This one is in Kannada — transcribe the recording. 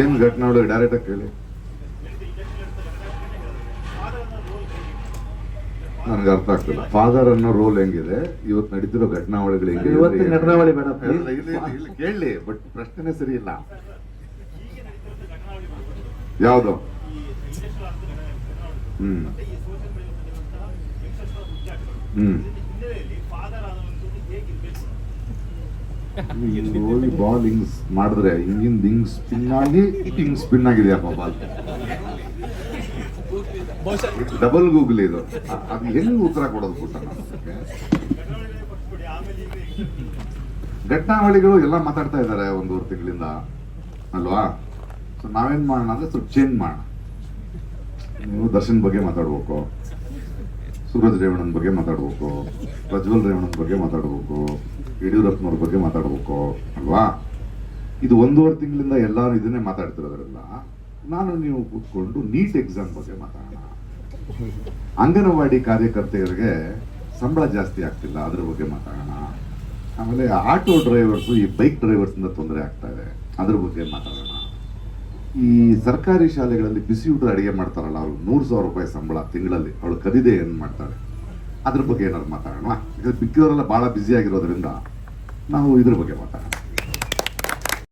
ಏನು ಡೈರೆಕ್ಟ್ ಡೈರೆಕ್ಟಾಗಿ ಕೇಳಿ. ನನಗೆ ಅರ್ಥ ಆಗ್ತಿಲ್ಲ. ಫಾದರ್ ಅನ್ನೋ ರೋಲ್ ಹೆಂಗಿದೆ? ಇವತ್ತು ನಡೀತಿರೋ ಘಟನಾವಳಿಗಳು ಹೆಂಗೆ? ಕೇಳಲಿ ಬಟ್ ಪ್ರಶ್ನೆನೇ ಸರಿ ಇಲ್ಲ. ಯಾವುದು? ಹ್ಮ್. ಹ್ಮ್. ಹೋಗಿ ಬಾಲ್ ಹಿಂಗ್ ಮಾಡಿದ್ರೆ ಹಿಂಗಿಂದ ಹಿಂಗ್ ಸ್ಪಿನ್ ಆಗಿ ಹಿಂಗ್ ಸ್ಪಿನ್ ಆಗಿದೆಯಪ್ಪ ಬಾಲ್ ಡಬಲ್ ಗೂಗಲ್ ಇದು. ಅದು ಹೆಂಗ್ ಉತ್ತರ ಕೊಡೋದು ಪುಟ್ಟ? ಘಟನಾವಳಿಗಳು ಎಲ್ಲ ಮಾತಾಡ್ತಾ ಇದ್ದಾರೆ ಒಂದೂವರೆ ತಿಂಗಳಿಂದ. ಅಲ್ವಾ? ಸೊ ನಾವೇನ್ ಮಾಡೋಣ ಅಂದ್ರೆ ಸ್ವಲ್ಪ ಚೇಂಜ್ ಮಾಡೋಣ. ನೀವು ದರ್ಶನ್ ಬಗ್ಗೆ ಮಾತಾಡ್ಬೇಕು. ಸೂರಜ್ ರೇವಣ್ಣನ ಬಗ್ಗೆ ಮಾತಾಡ್ಬೇಕು. ಪ್ರಜ್ವಲ್ ರೇವಣ್ಣನ ಬಗ್ಗೆ ಮಾತಾಡ್ಬೇಕು. ಯಡಿಯೂರಪ್ಪನವ್ರ ಬಗ್ಗೆ ಮಾತಾಡ್ಬೇಕು ಅಲ್ವಾ? ಇದು ಒಂದೂವರೆ ತಿಂಗಳಿಂದ ಎಲ್ಲರೂ ಇದನ್ನೇ ಮಾತಾಡ್ತಿರೋದ್ರಲ್ಲ ನಾನು ನೀವು ಕೂತ್ಕೊಂಡು ನೀಟ್ ಎಕ್ಸಾಮ್ ಬಗ್ಗೆ ಮಾತಾಡೋಣ. ಅಂಗನವಾಡಿ ಕಾರ್ಯಕರ್ತೆಯರಿಗೆ ಸಂಬಳ ಜಾಸ್ತಿ ಆಗ್ತಿಲ್ಲ, ಅದ್ರ ಬಗ್ಗೆ ಮಾತಾಡೋಣ. ಆಮೇಲೆ ಆಟೋ ಡ್ರೈವರ್ಸು ಈ ಬೈಕ್ ಡ್ರೈವರ್ಸಿಂದ ತೊಂದರೆ ಆಗ್ತಾ ಇದೆ, ಅದ್ರ ಬಗ್ಗೆ ಮಾತಾಡೋಣ. ಈ ಸರ್ಕಾರಿ ಶಾಲೆಗಳಲ್ಲಿ ಬಿಸಿ ಊಟ ಅಡಿಗೆ ಮಾಡ್ತಾರಲ್ಲ, ಅವ್ರು ನೂರು ಸಾವಿರ ರೂಪಾಯಿ ಸಂಬಳ ತಿಂಗಳಲ್ಲಿ, ಅವಳು ಕದಿದೆ ಏನು ಮಾಡ್ತಾಳೆ ಅದ್ರ ಬಗ್ಗೆ ಏನಾದ್ರು ಮಾತಾಡೋಣ. ಯಾಕಂದ್ರೆ ಬಿಕ್ಕಿರೋರೆಲ್ಲ ಭಾಳ ಬ್ಯುಸಿ ಆಗಿರೋದ್ರಿಂದ ನಾವು ಇದ್ರ ಬಗ್ಗೆ ಮಾತಾಡೋಣ.